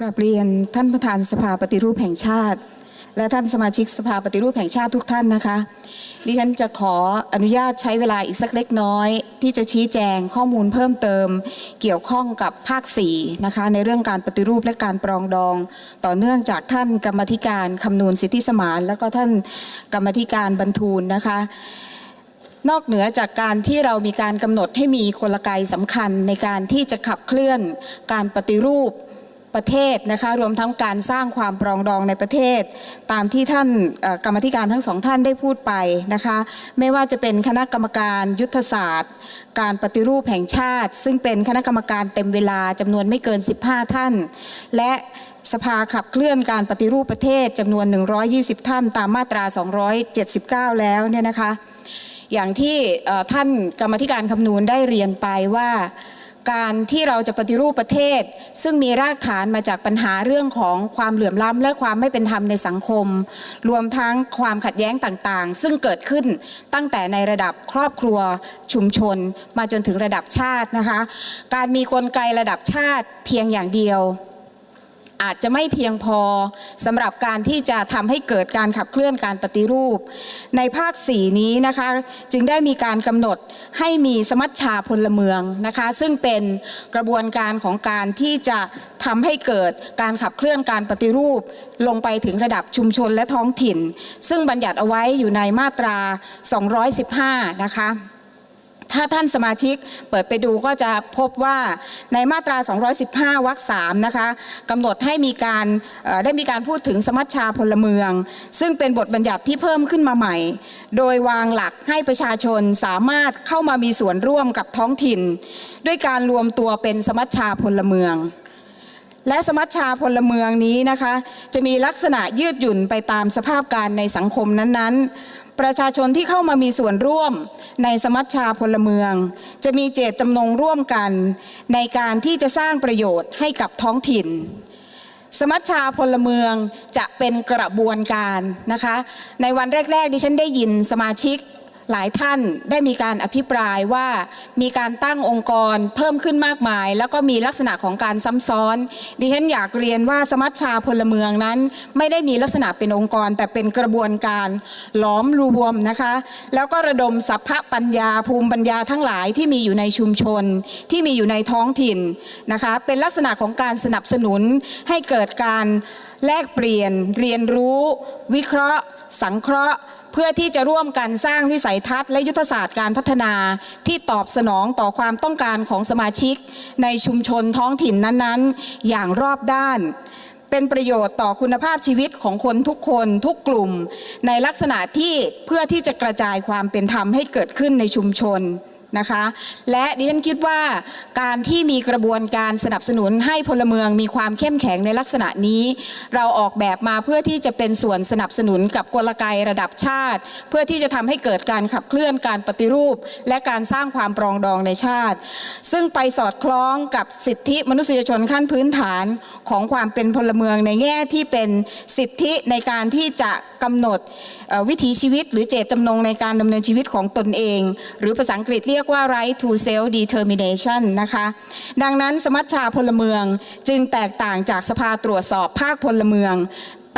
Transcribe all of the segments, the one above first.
กราบเรียนท่านประธานสภาปฏิรูปแห่งชาติ และท่านสมาชิกสภาปฏิรูปแห่งชาติทุกท่านนะคะ ดิฉันจะขออนุญาตใช้เวลาอีกสักเล็กน้อย ที่จะชี้แจงข้อมูลเพิ่มเติม เกี่ยวข้องกับภาค4นะคะในเรื่องการปฏิรูปและการปรองดอง ต่อเนื่องจากท่านกรรมธิการคำนูนสิทธิสมาน แล้วก็ท่านกรรมธิการบรรทูลนะคะนอกเหนือจากการที่เรามีการกำหนดให้มีกลไกสำคัญในการที่จะขับเคลื่อนการปฏิรูป ประเทศนะคะรวมทั้งการสร้างความปรองดองในประเทศ ตามที่ท่านกรรมธิการทั้งสองท่านได้พูดไปนะคะไม่ว่าจะเป็นคณะกรรมการยุทธศาสตร์ การปฏิรูปแห่งชาติ ซึ่งเป็นคณะกรรมการเต็มเวลาจำนวนไม่เกิน 15 ท่าน และสภาขับเคลื่อนการปฏิรูปประเทศจำนวน 120 ท่าน ตามมาตรา 279 แล้วเนี่ยนะคะอย่างที่ท่านกรรมธิการคำนูนได้เรียนไปว่า การที่เราจะปฏิรูปประเทศ ซึ่งมีรากฐานมาจากปัญหาเรื่องของความเหลื่อมล้ำและความไม่เป็นธรรมในสังคม รวมทั้งความขัดแย้งต่างๆ ซึ่งเกิดขึ้นตั้งแต่ในระดับครอบครัวชุมชน มาจนถึงระดับชาตินะคะ การมีกลไกระดับชาติเพียงอย่างเดียว อาจจะไม่เพียงพอสำหรับการที่จะทำให้เกิดการขับเคลื่อนการปฏิรูป ในภาค 4 นี้นะคะจึงได้มีการกำหนดให้มีสมัชชาพลเมืองนะคะ ซึ่งเป็นกระบวนการของการที่จะทำให้เกิดการขับเคลื่อนการปฏิรูป ลงไปถึงระดับชุมชนและท้องถิ่น ซึ่งบัญญัติเอาไว้อยู่ในมาตรา 215 นะคะ ถ้าท่านสมาชิกเปิดไปดูก็จะพบว่าในมาตรา 215 วรรค3นะคะกำหนดให้มีการได้มีการพูดถึงสมัชชาพลเมือง ซึ่งเป็นบทบัญญัติที่เพิ่มขึ้นมาใหม่ โดยวางหลักให้ประชาชนสามารถเข้ามามีส่วนร่วมกับท้องถิ่น ด้วยการรวมตัวเป็นสมัชชาพลเมืองและสมัชชาพลเมืองนี้นะคะ จะมีลักษณะยืดหยุ่นไปตามสภาพการในสังคมนั้นๆ ประชาชนที่เข้ามามีส่วนร่วมในสมัชชาพลเมือง จะมีเจตจำนงร่วมกัน ในการที่จะสร้างประโยชน์ให้กับท้องถิ่น สมัชชาพลเมืองจะเป็นกระบวนการนะคะ ในวันแรก ๆ ดิฉันได้ยินสมาชิก หลายท่านได้มีการอภิปรายว่ามีการตั้งองค์กรเพิ่มขึ้นมากมาย แล้วก็มีลักษณะของการซ้ำซ้อน ดิฉันอยากเรียนว่าสมัชชาพลเมืองนั้น ไม่ได้มีลักษณะเป็นองค์กร แต่เป็นกระบวนการหลอมรวมนะคะ แล้วก็ระดมสัพพะปัญญาภูมิปัญญาทั้งหลายที่มีอยู่ในชุมชน ที่มีอยู่ในท้องถิ่นนะคะเป็นลักษณะของการสนับสนุนให้เกิดการแลกเปลี่ยนเรียนรู้ วิเคราะห์ สังเคราะห์ เพื่อที่จะร่วมกันสร้างวิสัยทัศน์และยุทธศาสตร์การพัฒนาที่ตอบสนองต่อความต้องการของสมาชิก ในชุมชนท้องถิ่นนั้นๆ อย่างรอบด้าน เป็นประโยชน์ต่อคุณภาพชีวิตของคนทุกคนทุกกลุ่ม ในลักษณะที่เพื่อที่จะกระจายความเป็นธรรมให้เกิดขึ้นในชุมชน นะคะ และดิฉันคิดว่าการที่มีกระบวนการสนับสนุนให้พลเมืองมีความเข้มแข็งในลักษณะนี้ เราออกแบบมาเพื่อที่จะเป็นส่วนสนับสนุนกับกลไกระดับชาติ เพื่อที่จะทำให้เกิดการขับเคลื่อนการปฏิรูป และการสร้างความปรองดองในชาติ ซึ่งไปสอดคล้องกับสิทธิมนุษยชนขั้นพื้นฐานของความเป็นพลเมืองในแง่ที่เป็นสิทธิในการที่จะกำหนดวิถีชีวิต หรือเจตจำนงในการดำเนินชีวิตของตนเอง หรือภาษาอังกฤษเรียกียกว่า right to self determination นะคะ ดังนั้นสมัชชาพลเมืองจึงแตกต่างจากสภาตรวจสอบภาคพลเมือง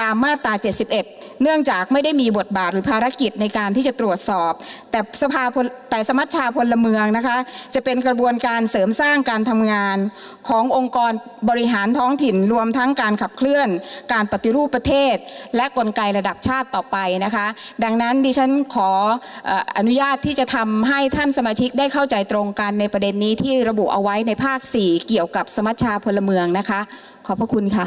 ตามมาตรา 71 เนื่องจากไม่ได้มีบทบาทหรือภารกิจในการที่จะตรวจสอบ แต่สภาแต่สมัชชาพลเมืองนะคะ จะเป็นกระบวนการเสริมสร้างการทำงานขององค์กรบริหารท้องถิ่นรวมทั้งการขับเคลื่อน การปฏิรูปประเทศ และกลไกระดับชาติต่อไปนะคะ ดังนั้นดิฉันขอเอ่ออนุญาตที่จะทำให้ท่านสมาชิกได้เข้าใจตรงกันในประเด็นนี้ที่ระบุเอาไว้ในภาค 4 เกี่ยวกับสมัชชาพลเมืองนะคะ ขอบพระคุณค่ะ